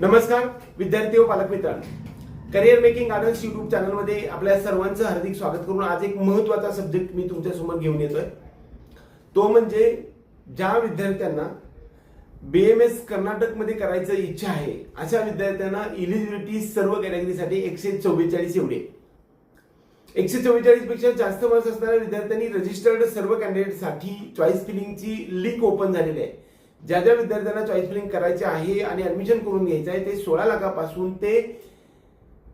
नमस्कार विद्यार्थी व पालक मित्रांनो. करिअर मेकिंग गार्डन्स युट्यूब चॅनलमध्ये आपल्या सर्वांचं हार्दिक स्वागत करून आज एक महत्त्वाचा सब्जेक्ट मी तुमच्यासमोर घेऊन येतोय. तो म्हणजे ज्या विद्यार्थ्यांना बी एम एस कर्नाटकमध्ये करायचं इच्छा आहे अशा विद्यार्थ्यांना इलिजिबिलिटी सर्व कॅटेगरीसाठी एकशे चव्वेचाळीस एवढी. एकशे चव्वेचाळीसपेक्षा जास्त मार्क्स असणाऱ्या विद्यार्थ्यांनी रजिस्टर्ड सर्व कॅन्डिडेटसाठी चॉईस फिलिंगची लिंक ओपन झालेली आहे. ज्या ज्या विद्यार्थ्यांना चॉईस फिलिंग करायचे आहे आणि ऍडमिशन करून घ्यायचं आहे ते सोळा लाखापासून ते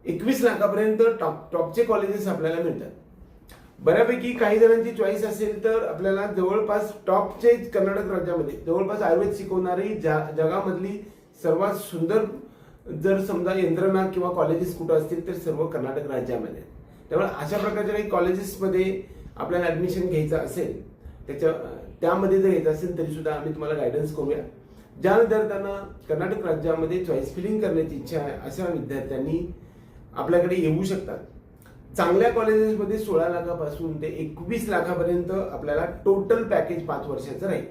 एकवीस लाखापर्यंत टॉप टॉपचे कॉलेजेस आपल्याला मिळतात. बऱ्यापैकी काही जणांची चॉईस असेल तर आपल्याला जवळपास टॉपचे कर्नाटक राज्यामध्ये जवळपास आयुर्वेद शिकवणारी जा जगामधली सर्वात सुंदर जर समजा यंत्रणा किंवा कॉलेजेस कुठं असतील तर सर्व कर्नाटक राज्यामध्ये त्यामुळे अशा प्रकारच्या काही कॉलेजेसमध्ये आपल्याला ऍडमिशन घ्यायचं असेल त्याच्या त्यामध्ये जर येत असेल तरी सुद्धा आम्ही तुम्हाला गायडन्स करूया. ज्या विद्यार्थ्यांना कर्नाटक राज्यामध्ये चॉईस फिलिंग करण्याची इच्छा आहे अशा विद्यार्थ्यांनी आपल्याकडे येऊ शकतात. चांगल्या कॉलेजेसमध्ये सोळा लाखापासून ते एकवीस लाखापर्यंत आपल्याला टोटल पॅकेज पाच वर्षाचं राहील.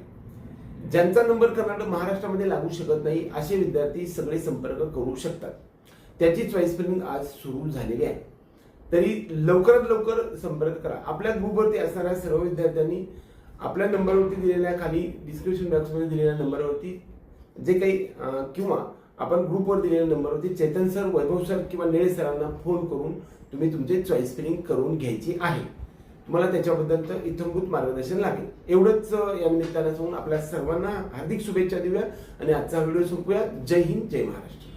ज्यांचा नंबर कर्नाटक महाराष्ट्रामध्ये लागू शकत नाही असे विद्यार्थी सगळे संपर्क करू शकतात. त्याची चॉईस फिलिंग आज सुरू झालेली आहे. तरी लवकरात लवकर संपर्क करा. आपल्या ग्रुपवरती असणाऱ्या सर्व विद्यार्थ्यांनी आपल्या नंबरवरती दिलेल्या खाली डिस्क्रिप्शन बॉक्समध्ये दिलेल्या नंबरवरती जे काही किंवा आपण ग्रुपवर दिलेल्या नंबरवरती चेतन सर वैभव सर किंवा निळे सरांना फोन करून तुम्ही तुमचे चॉईस फिलिंग करून घ्यायची आहे. तुम्हाला त्याच्याबद्दलचं इथंभूत मार्गदर्शन लागेल. एवढंच या निमित्तानं सांगून आपल्या सर्वांना हार्दिक शुभेच्छा देऊया आणि आजचा व्हिडिओ संपूया. जय हिंद जय महाराष्ट्र.